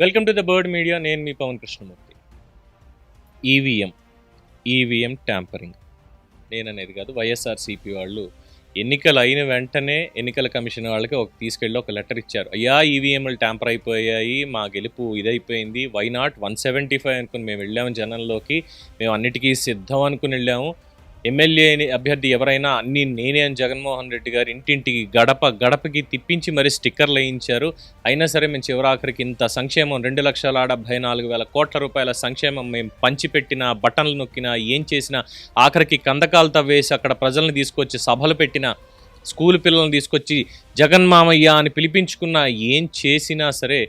Welcome to the bird media. నేను మీ Pavan Krishnamurthy. EVM EVM tampering. నేననేది కాదు వైఎస్ఆర్సీపీ వాళ్ళు ఎన్నికలు అయిన వెంటనే ఎన్నికల కమిషన్ వాళ్ళకి ఒక తీసుకెళ్ళి ఒక లెటర్ ఇచ్చారు. అయ్యా ఈవీఎంలు ట్యాంపర్ అయిపోయాయి మా గెలుపు ఇదైపోయింది why not one seventy five అనుకుని మేము వెళ్ళాము జనంలోకి మేము అన్నిటికీ సిద్ధం అనుకుని వెళ్ళాము. ఎమ్మెల్యే అభ్యర్థి ఎవరైనా అన్ని నేనే అని జగన్మోహన్ రెడ్డి గారు ఇంటింటికి గడప గడపకి తిప్పించి మరీ స్టిక్కర్లు వేయించారు. అయినా సరే మేము చివరాఖరికి ఇంత సంక్షేమం రెండు లక్షల డెబ్బై నాలుగు వేల కోట్ల రూపాయల సంక్షేమం మేము పంచిపెట్టినా బటన్లు నొక్కినా ఏం చేసినా ఆఖరికి కందకాలతో వేసి అక్కడ ప్రజల్ని తీసుకొచ్చి సభలు పెట్టినా స్కూల్ పిల్లల్ని తీసుకొచ్చి జగన్మామయ్య అని పిలిపించుకున్నా ఏం చేసినా సరే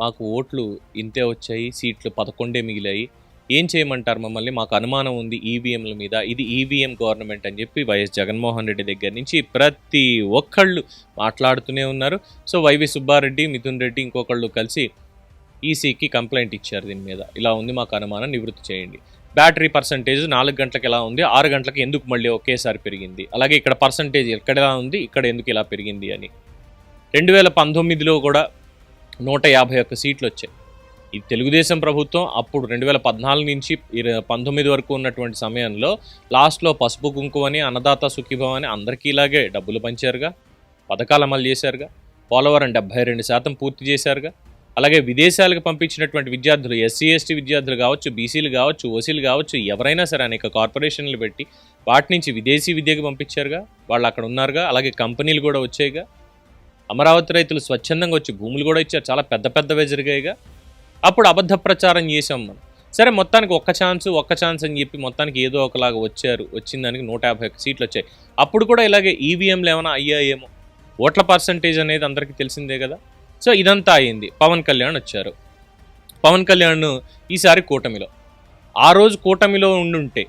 మాకు ఓట్లు ఇంతే వచ్చాయి సీట్లు పదకొండే మిగిలాయి. ఏం చేయమంటారు మమ్మల్ని? మాకు అనుమానం ఉంది ఈవీఎంల మీద. ఇది ఈవీఎం గవర్నమెంట్ అని చెప్పి వైఎస్ జగన్మోహన్ రెడ్డి దగ్గర నుంచి ప్రతి ఒక్కళ్ళు మాట్లాడుతూనే ఉన్నారు. So Y V Subbareddy Mithun Reddy ఇంకొకళ్ళు కలిసి ఈసీకి కంప్లైంట్ ఇచ్చారు దీని మీద. ఇలా ఉంది మాకు అనుమానం నివృత్తి చేయండి. బ్యాటరీ పర్సంటేజ్ నాలుగు గంటలకు ఎలా ఉంది? ఆరు గంటలకు ఎందుకు మళ్ళీ ఒకేసారి పెరిగింది? అలాగే ఇక్కడ పర్సంటేజ్ ఎక్కడ ఎలా ఉంది? ఇక్కడ ఎందుకు ఇలా పెరిగింది అని. రెండు వేల పంతొమ్మిదిలో కూడా నూట యాభై ఒక్క సీట్లు వచ్చాయి. ఈ తెలుగుదేశం ప్రభుత్వం అప్పుడు రెండు వేల పద్నాలుగు నుంచి పంతొమ్మిది వరకు ఉన్నటువంటి సమయంలో లాస్ట్లో పసుపు కుంకుమని అన్నదాత సుఖీభం అని అందరికీ ఇలాగే డబ్బులు పంచారుగా పథకాలు అమలు చేశారుగా పోలవరం డెబ్బై రెండు శాతం పూర్తి చేశారుగా. అలాగే విదేశాలకు పంపించినటువంటి విద్యార్థులు ఎస్సీ ఎస్టీ విద్యార్థులు కావచ్చు బీసీలు కావచ్చు ఓసీలు కావచ్చు ఎవరైనా సరే అనేక కార్పొరేషన్లు పెట్టి వాటి నుంచి విదేశీ విద్యకు పంపించారుగా వాళ్ళు అక్కడ ఉన్నారుగా అలాగే కంపెనీలు కూడా వచ్చాయిగా. అమరావతి రైతులు స్వచ్ఛందంగా వచ్చి భూములు కూడా ఇచ్చారు చాలా పెద్ద పెద్దవే జరిగాయిగా. అప్పుడు అబద్ధ ప్రచారం చేసాం మనం. సరే మొత్తానికి ఒక్క ఛాన్స్ ఒక్క ఛాన్స్ అని చెప్పి మొత్తానికి ఏదో ఒకలాగా వచ్చారు. వచ్చిన దానికి నూట యాభై ఒక్క సీట్లు వచ్చాయి. అప్పుడు కూడా ఇలాగే ఈవీఎంలు ఏమైనా అయ్యాయేమో? ఓట్ల పర్సంటేజ్ అనేది అందరికీ తెలిసిందే కదా? సో ఇదంతా అయింది. పవన్ కళ్యాణ్ వచ్చారు. పవన్ కళ్యాణ్ ఈసారి కూటమిలో. ఆ రోజు కూటమిలో ఉండుంటే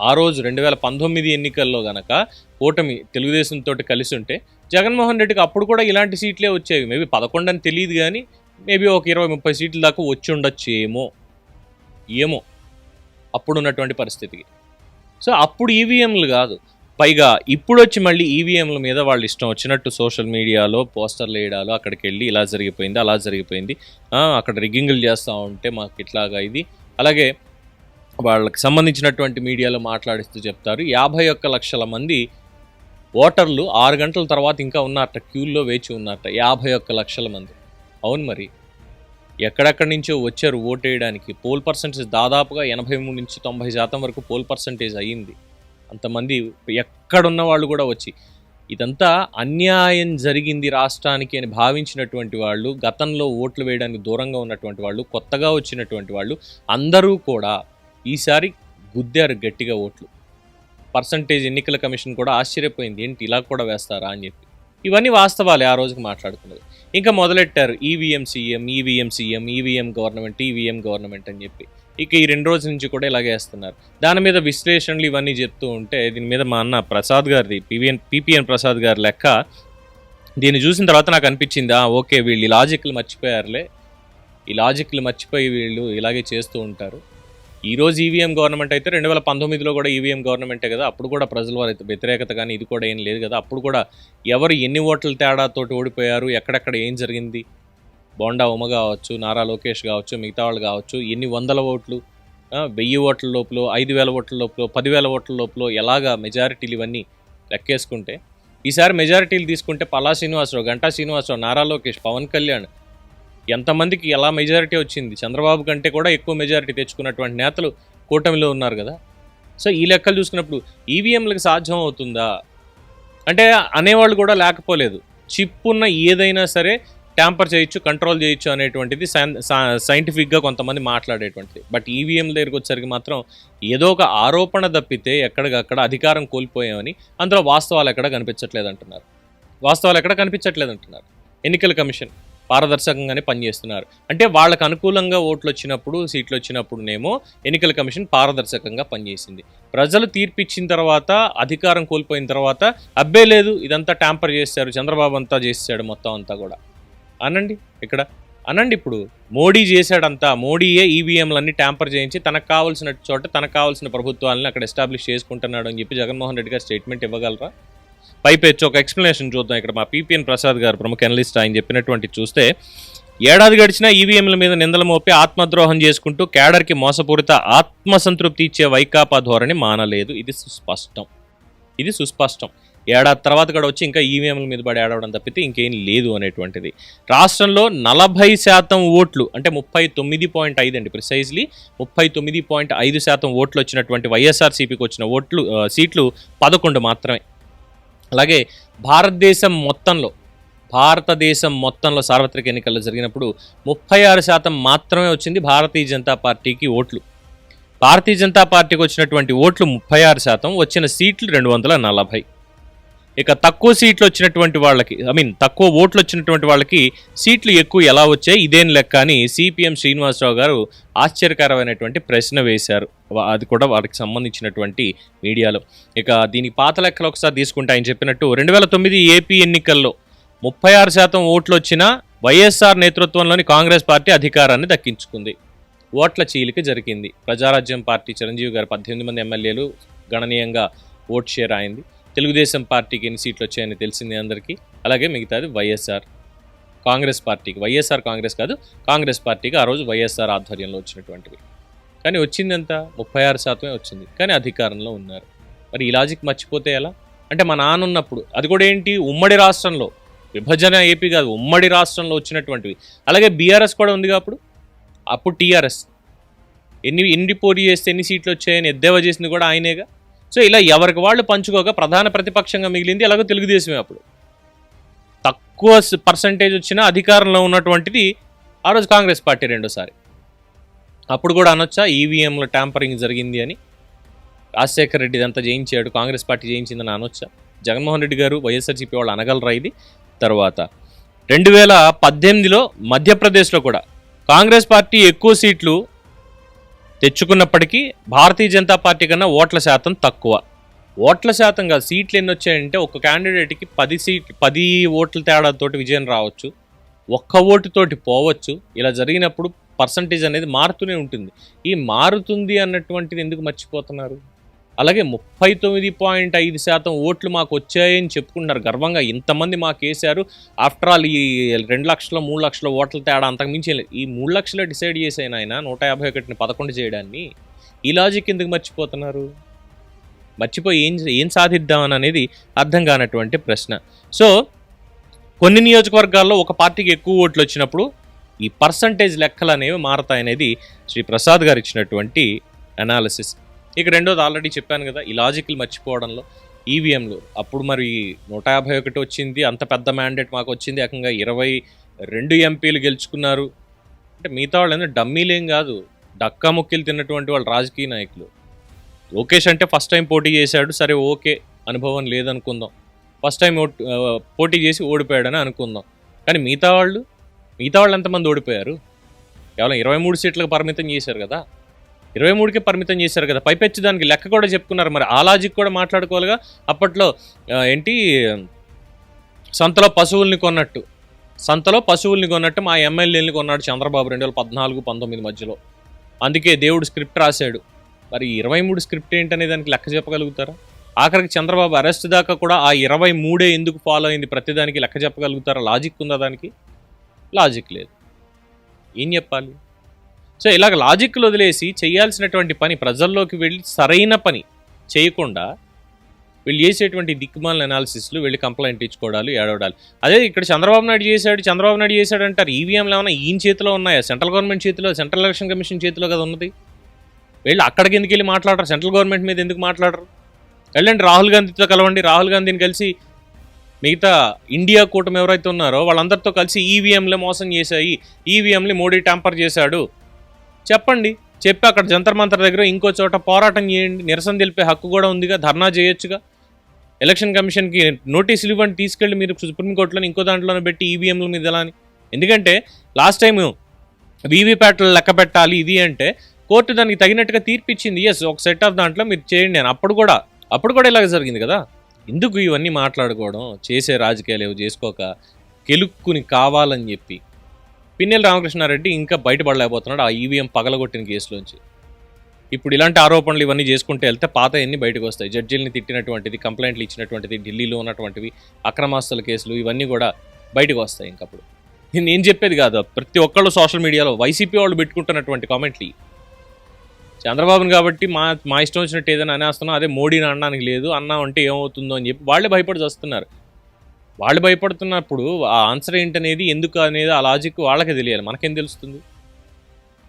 ఆ రోజు రెండు వేల పంతొమ్మిది ఎన్నికల్లో గనక కూటమి తెలుగుదేశంతో కలిసి ఉంటే జగన్మోహన్ రెడ్డికి అప్పుడు కూడా ఇలాంటి సీట్లే వచ్చేవి మేబీ పదకొండు అని తెలియదు కానీ మేబీ ఒక ఇరవై ముప్పై సీట్ల దాకా వచ్చి ఉండొచ్చు ఏమో. ఏమో. అప్పుడు ఉన్నటువంటి పరిస్థితికి. సో అప్పుడు ఈవీఎంలు కాదు. పైగా ఇప్పుడు వచ్చి మళ్ళీ ఈవీఎంల మీద వాళ్ళు ఇష్టం వచ్చినట్టు సోషల్ మీడియాలో పోస్టర్లు వేయడాలు అక్కడికి వెళ్ళి ఇలా జరిగిపోయింది అలా జరిగిపోయింది. అక్కడ రిగ్గింగ్లు చేస్తూ ఉంటే మాకు ఇట్లాగా ఇది. అలాగే వాళ్ళకి సంబంధించినటువంటి మీడియాలో మాట్లాడిస్తూ చెప్తారు. యాభై ఒక్క లక్షల మంది ఓటర్లు ఆరు గంటల తర్వాత ఇంకా ఉన్నారట క్యూల్లో వేచి ఉన్నారట. యాభై ఒక్క లక్షల మంది. అవును మరి. ఎక్కడెక్కడి నుంచో వచ్చారు ఓటేయడానికి? పోల్ పర్సంటేజ్ దాదాపుగా ఎనభై మూడు నుంచి తొంభై శాతం వరకు పోల్ పర్సంటేజ్ అయ్యింది. అంతమంది ఎక్కడున్న వాళ్ళు కూడా వచ్చి. ఇదంతా అన్యాయం జరిగింది రాష్ట్రానికి అని భావించినటువంటి వాళ్ళు గతంలో ఓట్లు వేయడానికి దూరంగా ఉన్నటువంటి వాళ్ళు కొత్తగా వచ్చినటువంటి వాళ్ళు అందరూ కూడా ఈసారి గుద్దారు గట్టిగా ఓట్లు. పర్సంటేజ్ ఎన్నికల కమిషన్ కూడా ఆశ్చర్యపోయింది ఏంటి ఇలా కూడా వేస్తారా? అని చెప్పి. ఇవన్నీ వాస్తవాలే ఆ రోజుకి మాట్లాడుకున్నది. ఇంకా మొదలెట్టారు? EVM CM EVM CM EVM government EVM government అని చెప్పి. ఇక ఈ రెండు రోజుల నుంచి కూడా ఇలాగే వేస్తున్నారు. దాని మీద విశ్లేషణలు ఇవన్నీ చెప్తూ ఉంటే దీని మీద మా అన్న ప్రసాద్ గారిది పివిఎన్ పీపీఎన్ ప్రసాద్ గారి లెక్క దీన్ని చూసిన తర్వాత నాకు అనిపించింది ఓకే వీళ్ళు ఈ లాజిక్లు మర్చిపోయారులే. ఈ లాజిక్లు మర్చిపోయి వీళ్ళు ఇలాగే చేస్తూ ఉంటారు. ఈరోజు ఈవీఎం గవర్నమెంట్ అయితే రెండు వేల పంతొమ్మిదిలో కూడా ఈవీఎం గవర్నమెంటే కదా అప్పుడు కూడా ప్రజల వారి వ్యతిరేకత కానీ ఇది కూడా ఏం లేదు కదా. అప్పుడు కూడా ఎవరు ఎన్ని ఓట్ల తేడాతోటి ఓడిపోయారు ఎక్కడెక్కడ ఏం జరిగింది? బోండా ఉమ కావచ్చు నారా లోకేష్ కావచ్చు మిగతా వాళ్ళు కావచ్చు ఎన్ని వందల ఓట్లు వెయ్యి ఓట్ల లోపల ఐదు వేల ఓట్ల లోపల పదివేల ఓట్ల లోపల ఎలాగా మెజారిటీలు ఇవన్నీ లెక్కేసుకుంటే ఈసారి మెజారిటీలు తీసుకుంటే పలా శ్రీనివాసరావు గంటా శ్రీనివాసరావు నారా లోకేష్ పవన్ కళ్యాణ్ ఎంతమందికి ఎలా మెజారిటీ వచ్చింది? చంద్రబాబు కంటే కూడా ఎక్కువ మెజారిటీ తెచ్చుకున్నటువంటి నేతలు కూటమిలో ఉన్నారు కదా. సో ఈ లెక్కలు చూసుకున్నప్పుడు ఈవీఎంలకు సాధ్యం అవుతుందా? అంటే అనేవాళ్ళు కూడా లేకపోలేదు. చిప్ ఉన్న ఏదైనా సరే ట్యాంపర్ చేయొచ్చు కంట్రోల్ చేయొచ్చు అనేటువంటిది సైన్- సైంటిఫిక్గా కొంతమంది మాట్లాడేటువంటిది. బట్ ఈవీఎం దగ్గరికి వచ్చరికి మాత్రం ఏదో ఒక ఆరోపణ తప్పితే ఎక్కడికక్కడ అధికారం కోల్పోయామని అందులో వాస్తవాలు ఎక్కడ కనిపించట్లేదు అంటున్నారు వాస్తవాలు ఎక్కడ కనిపించట్లేదు అంటున్నారు ఎన్నికల కమిషన్. పారదర్శకంగానే పనిచేస్తున్నారు. అంటే వాళ్ళకు అనుకూలంగా ఓట్లు వచ్చినప్పుడు సీట్లు వచ్చినప్పుడునేమో ఎన్నికల కమిషన్ పారదర్శకంగా పనిచేసింది. ప్రజలు తీర్పిచ్చిన తర్వాత అధికారం కోల్పోయిన తర్వాత అబ్బే లేదు ఇదంతా ట్యాంపర్ చేశారు చంద్రబాబు అంతా చేశాడు మొత్తం అంతా కూడా. అనండి ఇక్కడ. అనండి ఇప్పుడు మోడీ చేశాడంతా మోడీయే ఈవీఎంలన్నీ ట్యాంపర్ చేయించి తనకు కావాల్సిన చోట తనకు కావాల్సిన ప్రభుత్వాలని అక్కడ ఎస్టాబ్లిష్ చేసుకుంటున్నాడు అని చెప్పి జగన్మోహన్ రెడ్డి గారు స్టేట్మెంట్ ఇవ్వగలరా? పైపెచ్చి ఒక ఎక్స్ప్లెనేషన్ చూద్దాం ఇక్కడ మా పీపీఎన్ ప్రసాద్ గారు ప్రముఖ అనలిస్ట్ ఆయన చెప్పినటువంటి చూస్తే ఏడాది గడిచినా ఈవీఎంల మీద నిందలు మోపి ఆత్మద్రోహం చేసుకుంటూ కేడర్కి మోసపూరిత ఆత్మసంతృప్తి ఇచ్చే వైకాపా ధోరణి మానలేదు. ఇది సుస్పష్టం. ఇది సుస్పష్టం. ఏడాది తర్వాత కూడా వచ్చి ఇంకా ఈవీఎంల మీద పడి ఏడవడం తప్పితే ఇంకేం లేదు అనేటువంటిది. రాష్ట్రంలో నలభై శాతం ఓట్లు అంటే ముప్పై తొమ్మిది పాయింట్ ఐదు అండి ప్రిసైజ్లీ ముప్పై తొమ్మిది పాయింట్ ఐదు శాతం ఓట్లు వచ్చినటువంటి వైఎస్ఆర్సీపీకి వచ్చిన ఓట్లు సీట్లు పదకొండు మాత్రమే. అలాగే భారతదేశం మొత్తంలో భారతదేశం మొత్తంలో సార్వత్రిక ఎన్నికల్లో జరిగినప్పుడు ముప్పై ఆరు శాతం మాత్రమే వచ్చింది భారతీయ జనతా పార్టీకి ఓట్లు. భారతీయ జనతా పార్టీకి వచ్చినటువంటి ఓట్లు ముప్పై ఆరు శాతం వచ్చిన సీట్లు రెండు వందల నలభై. ఇక తక్కువ సీట్లు వచ్చినటువంటి వాళ్ళకి ఐ మీన్ తక్కువ ఓట్లు వచ్చినటువంటి వాళ్ళకి సీట్లు ఎక్కువ ఎలా వచ్చాయి? ఇదేం లెక్క అని సిపిఎం శ్రీనివాసరావు గారు ఆశ్చర్యకరమైనటువంటి ప్రశ్న వేశారు. అది కూడా వారికి సంబంధించినటువంటి మీడియాలో. ఇక దీని పాత లెక్కలు ఒకసారి తీసుకుంటే ఆయన చెప్పినట్టు రెండు వేల తొమ్మిది ఏపీ ఎన్నికల్లో ముప్పై ఆరు శాతం ఓట్లు వచ్చినా వైఎస్ఆర్ నేతృత్వంలోని కాంగ్రెస్ పార్టీ అధికారాన్ని దక్కించుకుంది. ఓట్ల చీలిక జరిగింది. ప్రజారాజ్యం పార్టీ చిరంజీవి గారు పద్దెనిమిది మంది ఎమ్మెల్యేలు గణనీయంగా ఓట్ షేర్ అయింది. తెలుగుదేశం పార్టీకి ఎన్ని సీట్లు వచ్చాయని తెలిసింది అందరికీ. అలాగే మిగతాది వైఎస్ఆర్ కాంగ్రెస్ పార్టీకి. వైఎస్ఆర్ కాంగ్రెస్ కాదు కాంగ్రెస్ పార్టీకి ఆ రోజు వైఎస్ఆర్ ఆధ్వర్యంలో వచ్చినటువంటివి. కానీ వచ్చిందంత ముప్పై ఆరు శాతమే వచ్చింది. కానీ అధికారంలో ఉన్నారు. మరి ఈ లాజిక్ మర్చిపోతే ఎలా? అంటే మా నాన్న ఉన్నప్పుడు అది కూడా ఏంటి? ఉమ్మడి రాష్ట్రంలో. విభజన ఏపీ కాదు ఉమ్మడి రాష్ట్రంలో వచ్చినటువంటివి. అలాగే బీఆర్ఎస్ కూడా ఉందిగా అప్పుడు? అప్పుడు టీఆర్ఎస్. ఎన్ని ఎన్ని పోటీ చేస్తే ఎన్ని సీట్లు వచ్చాయని ఎద్దేవా చేసింది కూడా ఆయనేగా? సో ఇలా ఎవరికి వాళ్ళు పంచుకోక ప్రధాన ప్రతిపక్షంగా మిగిలింది ఎలాగో తెలుగుదేశమే అప్పుడు. తక్కువ పర్సంటేజ్ వచ్చిన అధికారంలో ఉన్నటువంటిది ఆ రోజు కాంగ్రెస్ పార్టీ రెండోసారి. అప్పుడు కూడా అనొచ్చా ఈవీఎంలో ట్యాంపరింగ్ జరిగింది అని. రాజశేఖర్ రెడ్డి ఇదంతా జయించాడు కాంగ్రెస్ పార్టీ జయించిందని అనొచ్చా? జగన్మోహన్ రెడ్డి గారు వైఎస్ఆర్సీపీ వాళ్ళు అనగలరా ఇది? తర్వాత రెండు వేల పద్దెనిమిదిలో మధ్యప్రదేశ్లో కూడా కాంగ్రెస్ పార్టీ ఎక్కువ సీట్లు తెచ్చుకున్నప్పటికీ భారతీయ జనతా పార్టీ కన్నా ఓట్ల శాతం తక్కువ. ఓట్ల శాతంగా సీట్లు ఎన్ని వచ్చాయంటే ఒక క్యాండిడేట్కి పది సీట్ పది ఓట్ల తేడాతోటి విజయం రావచ్చు. ఒక్క ఓటుతోటి పోవచ్చు. ఇలా జరిగినప్పుడు పర్సంటేజ్ అనేది మారుతూనే ఉంటుంది. ఈ మారుతుంది అన్నటువంటిది ఎందుకు మర్చిపోతున్నారు? అలాగే ముప్పై తొమ్మిది పాయింట్ ఐదు శాతం ఓట్లు మాకు వచ్చాయని చెప్పుకుంటున్నారు. గర్వంగా ఇంతమంది మాకు వేశారు. ఆఫ్టర్ ఆల్ ఈ రెండు లక్షల మూడు లక్షల ఓట్ల తేడా అంతకు మించి లేదు. ఈ మూడు లక్షలు డిసైడ్ చేసాను ఆయన నూట యాభై ఒకటిని పదకొండు చేయడాన్ని. ఈ లాజిక్ ఎందుకు మర్చిపోతున్నారు? మర్చిపోయి ఏం ఏం సాధిద్దామని అనేది అర్థం కానటువంటి ప్రశ్న. సో కొన్ని నియోజకవర్గాల్లో ఒక పార్టీకి ఎక్కువ ఓట్లు వచ్చినప్పుడు ఈ పర్సంటేజ్ లెక్కలు అనేవి మారతాయనేది శ్రీ ప్రసాద్ గారు ఇచ్చినటువంటి అనాలిసిస్ ఇక రెండోది ఆల్రెడీ చెప్పాను కదా ఈ లాజిక్లు మర్చిపోవడంలో ఈవీఎంలు అప్పుడు మరి నూట యాభై ఒకటి వచ్చింది అంత పెద్ద మ్యాండేట్ మాకు వచ్చింది ఏకంగా ఇరవై రెండు ఎంపీలు గెలుచుకున్నారు. అంటే మిగతా వాళ్ళు డమ్మీలేం కాదు డక్కా ముక్కిలు తిన్నటువంటి వాళ్ళు రాజకీయ నాయకులు. లోకేష్ అంటే ఫస్ట్ టైం పోటీ చేశాడు సరే ఓకే అనుభవం లేదనుకుందాం. ఫస్ట్ టైం ఓట్ పోటీ చేసి ఓడిపోయాడని అనుకుందాం. కానీ మిగతా వాళ్ళు మిగతా వాళ్ళు ఎంతమంది ఓడిపోయారు? కేవలం ఇరవై మూడు సీట్లకు పరిమితం చేశారు కదా. ఇరవై మూడుకే పరిమితం చేశారు కదా. పైపెచ్చి దానికి లెక్క కూడా చెప్పుకున్నారు. మరి ఆ లాజిక్ కూడా మాట్లాడుకోవాలిగా. అప్పట్లో ఏంటి సంతలో పశువుల్ని కొన్నట్టు. సంతలో పశువుల్ని కొన్నట్టు మా ఎమ్మెల్యేని కొన్నాడు చంద్రబాబు రెండు వేల పద్నాలుగు పంతొమ్మిది మధ్యలో. అందుకే దేవుడు స్క్రిప్ట్ రాశాడు. మరి ఇరవై మూడు స్క్రిప్ట్ ఏంటనే దానికి లెక్క చెప్పగలుగుతారా? ఆఖరికి చంద్రబాబు అరెస్ట్ దాకా కూడా ఆ ఇరవై మూడే ఎందుకు ఫాలో అయింది? ప్రతిదానికి లెక్క చెప్పగలుగుతారా? లాజిక్ ఉందా దానికి? లాజిక్ లేదు. ఏం చెప్పాలి? సో ఇలాగ లాజిక్లు వదిలేసి చేయాల్సినటువంటి పని ప్రజల్లోకి వెళ్ళి సరైన పని చేయకుండా వీళ్ళు చేసేటువంటి దిక్కుమాల అనాలిసిస్లు వెళ్ళి కంప్లైంట్ ఇచ్చుకోవడాలు ఏడవడాలు. అదే ఇక్కడ చంద్రబాబు నాయుడు చేశాడు చంద్రబాబు నాయుడు చేశాడు అంటారు ఈవీఎంలు ఏమైనా ఈయన చేతిలో ఉన్నాయా? సెంట్రల్ గవర్నమెంట్ చేతిలో సెంట్రల్ ఎలక్షన్ కమిషన్ చేతిలో కదా ఉన్నది. వెళ్ళి అక్కడికి ఎందుకు వెళ్ళి మాట్లాడరు? సెంట్రల్ గవర్నమెంట్ మీద ఎందుకు మాట్లాడరు? వెళ్ళండి రాహుల్ గాంధీతో కలవండి. రాహుల్ గాంధీని కలిసి మిగతా ఇండియా కూటమి ఎవరైతే ఉన్నారో వాళ్ళందరితో కలిసి ఈవీఎంలు మోసం చేశాయి. ఈవీఎంలు మోడీ ట్యాంపర్ చేశాడు. చెప్పండి. చెప్పి అక్కడ జంతర్ మంతర్ దగ్గర ఇంకో చోట పోరాటం చేయండి. నిరసన తెలిపే హక్కు కూడా ఉందిగా ధర్నా చేయొచ్చుగా. ఎలక్షన్ కమిషన్కి నోటీసులు ఇవ్వండి తీసుకెళ్ళి మీరు సుప్రీంకోర్టులో ఇంకో దాంట్లోనే పెట్టి ఈవీఎంల మీద ఎలా అని ఎందుకంటే లాస్ట్ టైం వీవీప్యాట్లు లెక్క పెట్టాలి ఇది అంటే కోర్టు దానికి తగినట్టుగా తీర్పిచ్చింది. ఎస్ ఒక సెట్ ఆఫ్ దాంట్లో మీరు చేయండి అని. అప్పుడు కూడా అప్పుడు కూడా ఇలాగ జరిగింది కదా. ఎందుకు ఇవన్నీ మాట్లాడుకోవడం? చేసే రాజకీయాలు ఏవో చేసుకోక గెలుక్కుని కావాలని చెప్పి. పిన్నెల రామకృష్ణారెడ్డి ఇంకా బయటపడలేకపోతున్నాడు ఆ ఈవీఎం పగలగొట్టిన కేసులోంచి. ఇప్పుడు ఇలాంటి ఆరోపణలు ఇవన్నీ చేసుకుంటే వెళ్తే పాత ఎన్ని బయటకు వస్తాయి. జడ్జీలని తిట్టినటువంటిది కంప్లైంట్లు ఇచ్చినటువంటిది ఢిల్లీలో ఉన్నటువంటివి అక్రమాస్తుల కేసులు ఇవన్నీ కూడా బయటకు వస్తాయి ఇంకప్పుడు నేను చెప్పేది కాదు ప్రతి ఒక్కళ్ళు సోషల్ మీడియాలో వైసీపీ వాళ్ళు పెట్టుకుంటున్నటువంటి కామెంట్లు. చంద్రబాబుని కాబట్టి మా మా ఇష్టం వచ్చినట్టు ఏదైనా అనేస్తున్నాం అదే మోడీని అనడానికి లేదు అన్నా అంటే ఏమవుతుందో అని చెప్పి వాళ్ళే భయపడి వస్తున్నారు వాళ్ళు భయపడుతున్నప్పుడు ఆ ఆన్సర్ ఏంటనేది ఎందుకు అనేది ఆ లాజిక్ వాళ్ళకి తెలియాలి. మనకేం తెలుస్తుంది?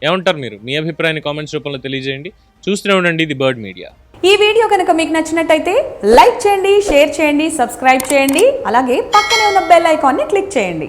ఏమంటారు మీరు? మీ అభిప్రాయాన్ని కామెంట్స్ రూపంలో తెలియజేయండి. చూస్తూనే ఉండండి ఇది బర్డ్ మీడియా. ఈ వీడియో కనుక మీకు నచ్చినట్టయితే లైక్ చేయండి షేర్ చేయండి సబ్స్క్రైబ్ చేయండి అలాగే పక్కనే ఉన్న బెల్ ఐకాన్ని క్లిక్ చేయండి.